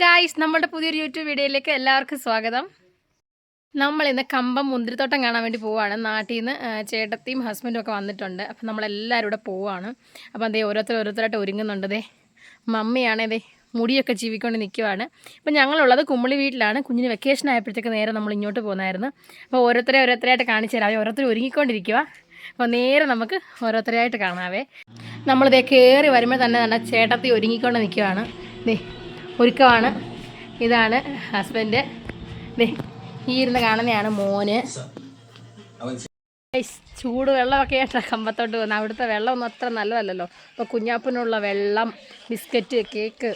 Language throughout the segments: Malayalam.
ഗായ്സ് നമ്മുടെ പുതിയൊരു യൂട്യൂബ് വീഡിയോയിലേക്ക് എല്ലാവർക്കും സ്വാഗതം. നമ്മൾ ഇന്ന് കമ്പം മുന്തിരിത്തോട്ടം കാണാൻ വേണ്ടി പോവുകയാണ് നാട്ടിൽ നിന്ന് ചേട്ടത്തിയും ഹസ്ബൻഡും ഒക്കെ വന്നിട്ടുണ്ട്. അപ്പം നമ്മളെല്ലാവരും ഇവിടെ പോവുകയാണ് അപ്പം അതേ ഓരോരുത്തർ ഓരോരുത്തരായിട്ട് ഒരുങ്ങുന്നുണ്ട് ദേ. മമ്മിയാണേ ദേ മുടിയൊക്കെ ജീവിക്കൊണ്ട് നിൽക്കുവാണ് അപ്പം ഞങ്ങളുള്ളത് കുമ്മളി വീട്ടിലാണ്. കുഞ്ഞിന് വെക്കേഷൻ ആയപ്പോഴത്തേക്ക് നേരെ നമ്മൾ ഇങ്ങോട്ട് പോകുന്നായിരുന്നു അപ്പോൾ ഓരോരുത്തരെ ഓരോരുത്തരായിട്ട് കാണിച്ചു തരാം. ഓരോരുത്തർ ഒരുങ്ങിക്കൊണ്ടിരിക്കുക അപ്പോൾ നേരെ നമുക്ക് ഓരോരുത്തരെയായിട്ട് കാണാവേ. നമ്മളിതേ കയറി വരുമ്പോൾ തന്നെ തന്നെ ചേട്ടത്തി ഒരുങ്ങിക്കൊണ്ട് നിൽക്കുവാണ് ദേ ഒരുക്കമാണ്. ഇതാണ് ഹസ്ബൻഡ് ഈ ഇരുന്ന് കാണുന്നതാണ് മോന്. ചൂട് വെള്ളമൊക്കെ ആയിട്ടാ കമ്പത്തോട്ട് പോകുന്നത് അവിടുത്തെ വെള്ളമൊന്നും അത്ര നല്ലതല്ലല്ലോ. അപ്പോൾ കുഞ്ഞാപ്പിനുള്ള വെള്ളം ബിസ്ക്കറ്റ് കേക്ക്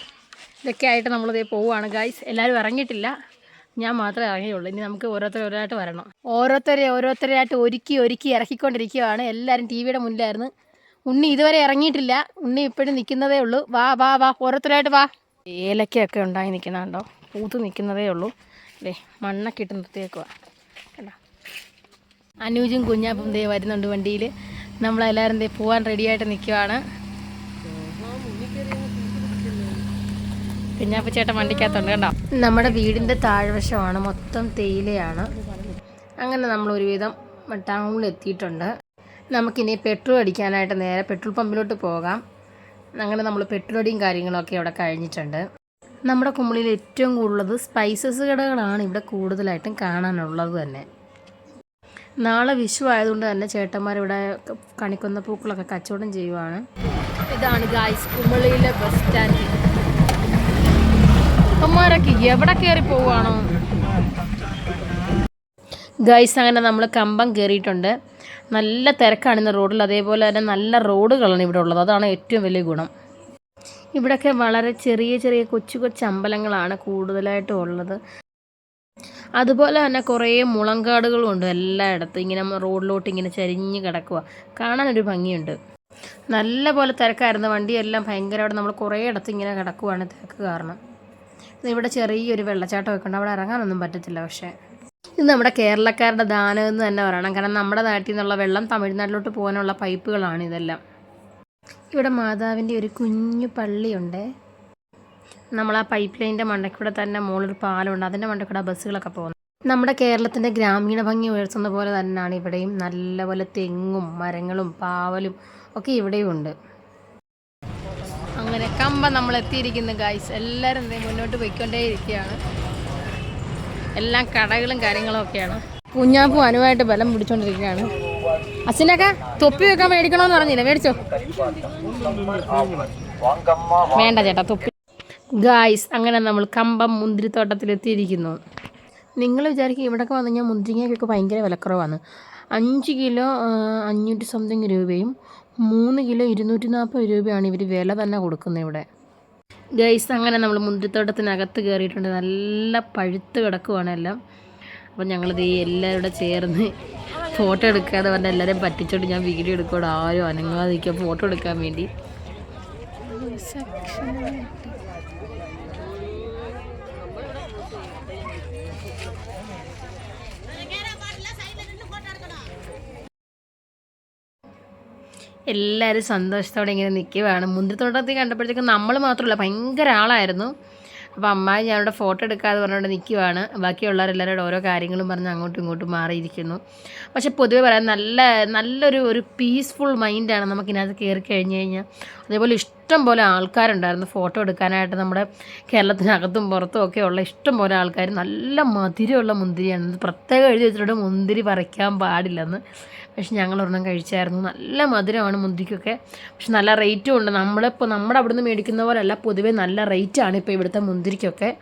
ഇതൊക്കെ ആയിട്ട് നമ്മളിതേ പോവുകയാണ്. ഗായ്സ് എല്ലാവരും ഇറങ്ങിയിട്ടില്ല. ഞാൻ മാത്രമേ ഇറങ്ങിയുള്ളൂ. ഇനി നമുക്ക് ഓരോരുത്തരെ ഓരോരായിട്ട് വരണം. ഓരോരുത്തരെ ഓരോരുത്തരായിട്ട് ഒരുക്കി ഒരുക്കി ഇറക്കിക്കൊണ്ടിരിക്കുകയാണ്. എല്ലാവരും ടി വിയുടെ മുന്നിലായിരുന്നു. ഉണ്ണി ഇതുവരെ ഇറങ്ങിയിട്ടില്ല. ഉണ്ണി ഇപ്പോഴും നിൽക്കുന്നതേ ഉള്ളൂ. വാ വാ വാ. ഓരോരുത്തരായിട്ട് വാ. ഏലക്കയൊക്കെ ഉണ്ടായി നിൽക്കുന്നുണ്ടോ പൂത്ത് നിൽക്കുന്നതേ ഉള്ളൂ. അല്ലേ മണ്ണൊക്കെ ഇട്ട് നിർത്തിയേക്കുക കണ്ടോ? അനൂജും കുഞ്ഞാപ്പും ദേ വരുന്നുണ്ട് വണ്ടിയിൽ നമ്മളെല്ലാവരും ദേ പോകാൻ റെഡിയായിട്ട് നിൽക്കുവാണ്. കുഞ്ഞാപ്പ ചേട്ടൻ വണ്ടിക്കകത്തുണ്ട് കേട്ടോ നമ്മുടെ വീടിന്റെ താഴ്വശമാണ് മൊത്തം തേയിലയാണ്. അങ്ങനെ നമ്മൾ ഒരുവിധം ടൗണിൽ എത്തിയിട്ടുണ്ട് നമുക്കിനി പെട്രോൾ അടിക്കാനായിട്ട് നേരെ പെട്രോൾ പമ്പിലോട്ട് പോകാം. അങ്ങനെ നമ്മൾ പെട്രോൾ അടിയും കാര്യങ്ങളൊക്കെ അവിടെ കഴിഞ്ഞിട്ടുണ്ട്. നമ്മുടെ കുമ്പളിയിൽ ഏറ്റവും കൂടുതൽ സ്പൈസസ് കടകളാണ് ഇവിടെ കൂടുതലായിട്ടും കാണാനുള്ളത് തന്നെ. നാളെ വിഷു ആയതുകൊണ്ട് തന്നെ ചേട്ടന്മാരിവിടെ കണിക്കുന്ന പൂക്കളൊക്കെ കച്ചവടം ചെയ്യുവാണ്. ഇതാണ് ഗായ്സ് കുമ്പളിയിലെ ബസ് സ്റ്റാൻഡ് അമ്മമാരൊക്കെ എവിടെ കയറി പോവുകയാണോ? ഗൈസ് അങ്ങനെ നമ്മൾ കമ്പം കയറിയിട്ടുണ്ട്. നല്ല തിരക്കാണ് ഇന്ന് റോഡിൽ. അതേപോലെ തന്നെ നല്ല റോഡുകളാണ് ഇവിടെ ഉള്ളത്. അതാണ് ഏറ്റവും വലിയ ഗുണം. ഇവിടെയൊക്കെ വളരെ ചെറിയ ചെറിയ കൊച്ചു കൊച്ചു അമ്പലങ്ങളാണ് കൂടുതലായിട്ടും ഉള്ളത്. അതുപോലെ തന്നെ കുറേ മുളങ്കാടുകളും ഉണ്ട് എല്ലായിടത്തും. ഇങ്ങനെ റോഡിലോട്ട് ഇങ്ങനെ ചരിഞ്ഞ് കിടക്കുക കാണാനൊരു ഭംഗിയുണ്ട്. നല്ല പോലെ തിരക്കായിരുന്നു. വണ്ടിയെല്ലാം ഭയങ്കരമായിട്ട് നമ്മൾ കുറേ ഇടത്ത് ഇങ്ങനെ കിടക്കുവാണ് തിരക്ക് കാരണം. ഇവിടെ ചെറിയൊരു വെള്ളച്ചാട്ടമൊക്കെ ഉണ്ട്. അവിടെ ഇറങ്ങാനൊന്നും പറ്റത്തില്ല പക്ഷേ. ഇത് നമ്മുടെ കേരളക്കാരുടെ ദാനം എന്ന് തന്നെ പറയണം. കാരണം നമ്മുടെ നാട്ടിൽ നിന്നുള്ള വെള്ളം തമിഴ്നാട്ടിലോട്ട് പോകാനുള്ള പൈപ്പുകളാണ് ഇതെല്ലാം. ഇവിടെ മാതാവിന്റെ ഒരു കുഞ്ഞു പള്ളിയുണ്ട്. നമ്മൾ ആ പൈപ്പ് ലൈനിന്റെ മണ്ടക്കൂടെ തന്നെ മുകളിലൊരു പാലമുണ്ട്. അതിന്റെ മണ്ടക്കൂടെ ബസ്സുകളൊക്കെ പോകുന്നത്. നമ്മുടെ കേരളത്തിന്റെ ഗ്രാമീണ ഭംഗി ഉയർത്തുന്ന പോലെ തന്നെയാണ് ഇവിടെയും നല്ലപോലെ തെങ്ങും മരങ്ങളും പാവലും ഒക്കെ ഇവിടെയും ഉണ്ട്. അങ്ങനെ കമ്പ നമ്മൾ എത്തിയിരിക്കുന്നു ഗായ്സ് എല്ലാവരും മുന്നോട്ട് പോയിക്കൊണ്ടേ ഇരിക്കുകയാണ് എല്ലാം കടകളും കാര്യങ്ങളും ഒക്കെയാണ്. കുഞ്ഞാപ്പു അനുവായിട്ട് ബലം പിടിച്ചോണ്ടിരിക്കുകയാണ്. അച്ഛനൊക്കെ തൊപ്പി വെക്കാൻ മേടിക്കണമെന്ന് പറഞ്ഞില്ല? മേടിച്ചോ? വേണ്ട ചേട്ടാ തൊപ്പി. ഗായ്സ് അങ്ങനെ നമ്മൾ കമ്പം മുന്തിരിത്തോട്ടത്തിൽ എത്തിയിരിക്കുന്നു നിങ്ങൾ വിചാരിക്കും ഇവിടെയൊക്കെ വന്നു കഴിഞ്ഞാൽ മുന്തിരിങ്ങയ്ക്കൊക്കെ ഭയങ്കര വിലക്കുറവാണ്. അഞ്ച് കിലോ അഞ്ഞൂറ്റി സംതിങ് രൂപയും മൂന്ന് കിലോ ഇരുന്നൂറ്റി നാൽപ്പത് രൂപയാണ് ഇവർ വില തന്നെ കൊടുക്കുന്നത് ഇവിടെ. ഗൈസ് അങ്ങനെ നമ്മൾ മുന്തിരിത്തോട്ടത്തിനകത്ത് കയറിയിട്ടുണ്ട് നല്ല പഴുത്ത് കിടക്കുവാണ് എല്ലാം. അപ്പം ഞങ്ങളിത് ഈ എല്ലാവരും ചേർന്ന് ഫോട്ടോ എടുക്കാതെ പറഞ്ഞാൽ എല്ലാവരെയും പറ്റിച്ചോണ്ട് ഞാൻ വീഡിയോ എടുക്കോട് ആരും അനങ്ങാതെ നിൽക്കുക ഫോട്ടോ എടുക്കാൻ വേണ്ടി. എല്ലാവരും സന്തോഷത്തോടെ ഇങ്ങനെ നിൽക്കുകയാണ് മുന്തിരിത്തോട്ടത്തിൽ കണ്ടപ്പോഴത്തേക്കും നമ്മൾ മാത്രമല്ല ഭയങ്കര ആളായിരുന്നു. അപ്പോൾ അമ്മായി ഞാനിവിടെ ഫോട്ടോ എടുക്കാതെ പറഞ്ഞുകൊണ്ട് നിൽക്കുവാണ് ബാക്കിയുള്ളവരെല്ലാവരോട് ഓരോ കാര്യങ്ങളും പറഞ്ഞ് അങ്ങോട്ടും ഇങ്ങോട്ടും മാറിയിരിക്കുന്നു. പക്ഷെ പൊതുവെ പറയാൻ നല്ല നല്ലൊരു ഒരു പീസ്ഫുൾ മൈൻഡാണ് നമുക്കിതിനകത്ത് കയറി കഴിഞ്ഞ് കഴിഞ്ഞാൽ. അതേപോലെ ഇഷ്ടം പോലെ ആൾക്കാരുണ്ടായിരുന്നു ഫോട്ടോ എടുക്കാനായിട്ട് നമ്മുടെ കേരളത്തിനകത്തും പുറത്തും ഒക്കെ ഉള്ള ഇഷ്ടം പോലെ ആൾക്കാർ നല്ല മധുരമുള്ള മുന്തിരിയാണ്. പ്രത്യേകം എഴുതി വെച്ചിട്ടുണ്ട്. മുന്തിരി പറിക്കാൻ പാടില്ലെന്ന്. പക്ഷെ ഞങ്ങൾ ഒരെണ്ണം കഴിച്ചായിരുന്നു. നല്ല മധുരമാണ് മുന്തിരിക്കൊക്കെ. പക്ഷെ നല്ല റേറ്റും ഉണ്ട്. നമ്മളിപ്പോൾ നമ്മുടെ അവിടുന്ന് മേടിക്കുന്ന പോലെയല്ല. പൊതുവേ നല്ല റേറ്റാണ് ഇപ്പോൾ ഇവിടുത്തെ മുന്തിരിക്കൊക്കെ.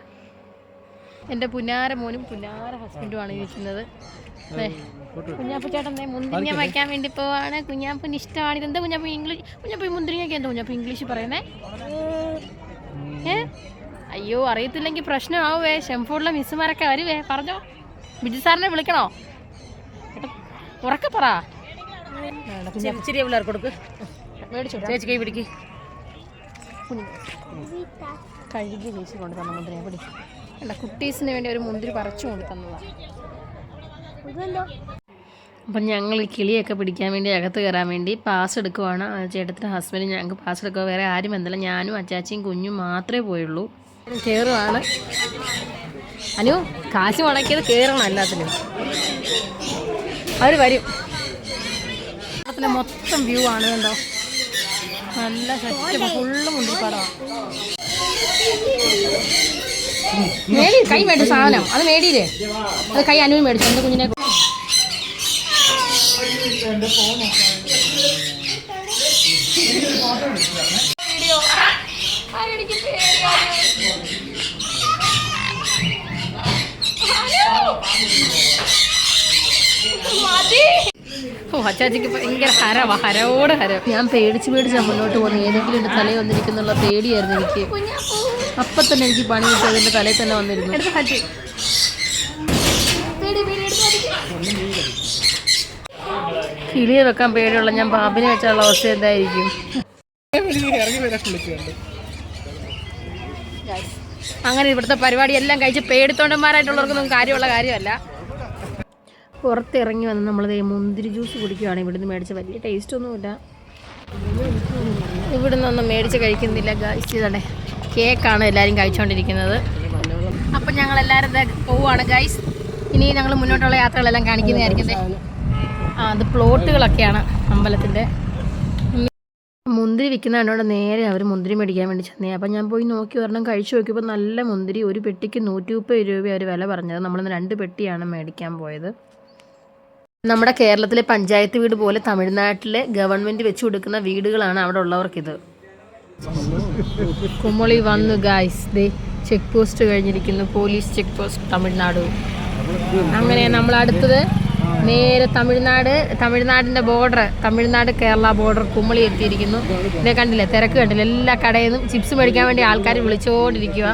എന്റെ പുന്നാര മോനും പുന്നാര ഹസ്ബൻഡുമാണ് ഇരിക്കുന്നത്. ദേ, കുഞ്ഞാപ്പു ചേട്ടൻ ദേ മുന്തിരിങ്ങ വയ്ക്കാൻ വേണ്ടി പോവാണ്. കുഞ്ഞാപ്പിന് ഇഷ്ടമാണ്. ഇതെന്താ കുഞ്ഞാപ്പ് ഇംഗ്ലീഷ്? കുഞ്ഞാപ്പ് മുന്തിരിങ്ങയൊക്കെ എന്താ കുഞ്ഞാപ്പ് ഇംഗ്ലീഷ് പറയുന്നേ? ഏ? അയ്യോ അറിയത്തില്ലെങ്കിൽ പ്രശ്നമാവേ ഷെംഫോഡിലെ മിസ്സുമാരൊക്കെ വരുവേ. പറഞ്ഞോ. ബിജു സാറിനെ വിളിക്കണോ? ഉറക്ക പറ. പിള്ളേർക്ക് കൊടുക്ക്. മേടിച്ചോ. ചേച്ചി കൈ പിടിക്ക്. കഴുകി ചേച്ചി കൊണ്ട് തന്ന പിടി. അല്ല കുട്ടീസിന് വേണ്ടി ഒരു മുന്തിരി പറിച്ചു കൊണ്ട് തന്നതാണ് അപ്പം ഞങ്ങൾ ഈ കിളിയൊക്കെ പിടിക്കാൻ വേണ്ടി അകത്ത് കയറാൻ വേണ്ടി പാസ് എടുക്കുവാണ്. ചേട്ടത്തിന്റെ ഹസ്ബൻഡ് ഞങ്ങൾക്ക് പാസ് എടുക്കുക വേറെ ആരും വന്നില്ല. ഞാനും അച്ചാച്ചിയും കുഞ്ഞും മാത്രമേ പോയുള്ളൂ. കയറുവാണ് അനു കാശ് മുടക്കിയത് കയറണം എല്ലാത്തിനും. അവർ വരും. അതിന്റെ മൊത്തം വ്യൂ ആണ് കണ്ടോ? നല്ല സെറ്റ് ഫുള്ള് മുന്തിരിപ്പാടമാണ് മേടി കൈ മേടിച്ച സാധനം. അത് മേടിയില്ലേ? അത് കൈ അനുവിൻ മേടിച്ചു എന്റെ കുഞ്ഞിനെ ഓ അച്ചാച്ചിക്ക് ഭയങ്കര ഹരവാ ഹരവോട് ഹരം ഞാൻ പേടിച്ച് പേടിച്ചാ മുന്നോട്ട് പോകുന്നത് ഏതെങ്കിലും തലയിൽ വന്നിരിക്കുന്നുള്ള പേടിയായിരുന്നു എനിക്ക്. അപ്പം തന്നെ എനിക്ക് പണി കിട്ടി അതിന്റെ തലയിൽ തന്നെ വന്നിരുന്നു. കിളിയെ വെക്കാൻ പേടിയുള്ള ഞാൻ പാമ്പിനെ വെച്ചുള്ള അവസ്ഥ എന്തായിരിക്കും? അങ്ങനെ ഇവിടുത്തെ പരിപാടി എല്ലാം കഴിച്ച് പേടിത്തോണ്ടന്മാരായിട്ടുള്ളവർക്കൊന്നും കാര്യമുള്ള കാര്യമല്ല. പുറത്തിറങ്ങി വന്ന് നമ്മൾ മുന്തിരി ജ്യൂസ് കുടിക്കുകയാണ് ഇവിടുന്ന് മേടിച്ച വലിയ ടേസ്റ്റ് ഒന്നുമില്ല. ഇവിടുന്ന് ഒന്നും മേടിച്ച് കഴിക്കുന്നില്ല ഗായ്സ് ഇതേ കേക്കാണ് എല്ലാവരും കഴിച്ചുകൊണ്ടിരിക്കുന്നത് അപ്പം ഞങ്ങൾ എല്ലാവരും പോവുകയാണ് ഗൈസ് ഇനി ഞങ്ങൾ മുന്നോട്ടുള്ള യാത്രകളെല്ലാം കാണിക്കുന്നതായിരിക്കും. ആ അത് പ്ലോട്ടുകളൊക്കെയാണ് അമ്പലത്തിന്റെ മുന്തിരി വിൽക്കുന്ന കണ്ടോണ്ട് നേരെ അവർ മുന്തിരി മേടിക്കാൻ വേണ്ടി ചെന്നേ. അപ്പം ഞാൻ പോയി നോക്കി ഒരെണ്ണം കഴിച്ചു നോക്കിയപ്പോൾ നല്ല മുന്തിരി ഒരു പെട്ടിക്ക് നൂറ്റി മുപ്പത് രൂപ അവർ വില പറഞ്ഞത്. നമ്മളിന്ന് രണ്ട് പെട്ടിയാണ് മേടിക്കാൻ പോയത്. നമ്മുടെ കേരളത്തിലെ പഞ്ചായത്ത് വീട് പോലെ തമിഴ്നാട്ടിലെ ഗവൺമെന്റ് വെച്ച് കൊടുക്കുന്ന വീടുകളാണ് അവിടെ ഉള്ളവർക്കിത്. കുമളി വന്നു ഗായ്സ് ദേ ചെക്ക് പോസ്റ്റ് കഴിഞ്ഞിരിക്കുന്നു. Police check post Tamil Nadu. അങ്ങനെ നമ്മൾ അടുത്തത്. നേരെ തമിഴ്നാട് തമിഴ്നാടിന്റെ ബോർഡർ തമിഴ്നാട് കേരള ബോർഡർ കുമളി എത്തിയിരിക്കുന്നു. ഇതേ കണ്ടില്ലേ? തിരക്ക് കണ്ടില്ല? എല്ലാ കടയിൽ നിന്നും ചിപ്സ് മേടിക്കാൻ വേണ്ടി ആൾക്കാർ വിളിച്ചുകൊണ്ടിരിക്കുക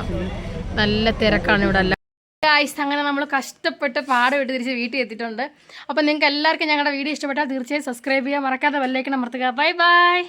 നല്ല തിരക്കാണ് ഇവിടെ എല്ലാം. ഗായ്സ് അങ്ങനെ നമ്മൾ കഷ്ടപ്പെട്ട് പാടം വിട്ട് തിരിച്ച് വീട്ടിൽ എത്തിയിട്ടുണ്ട്. അപ്പോൾ നിങ്ങൾക്ക് എല്ലാവർക്കും ഞങ്ങളുടെ വീഡിയോ ഇഷ്ടപ്പെട്ടാൽ തീർച്ചയായും സബ്സ്ക്രൈബ് ചെയ്യാൻ മറക്കാതെ ബെല്ലൈക്കണം അമർത്തുക. Bye bye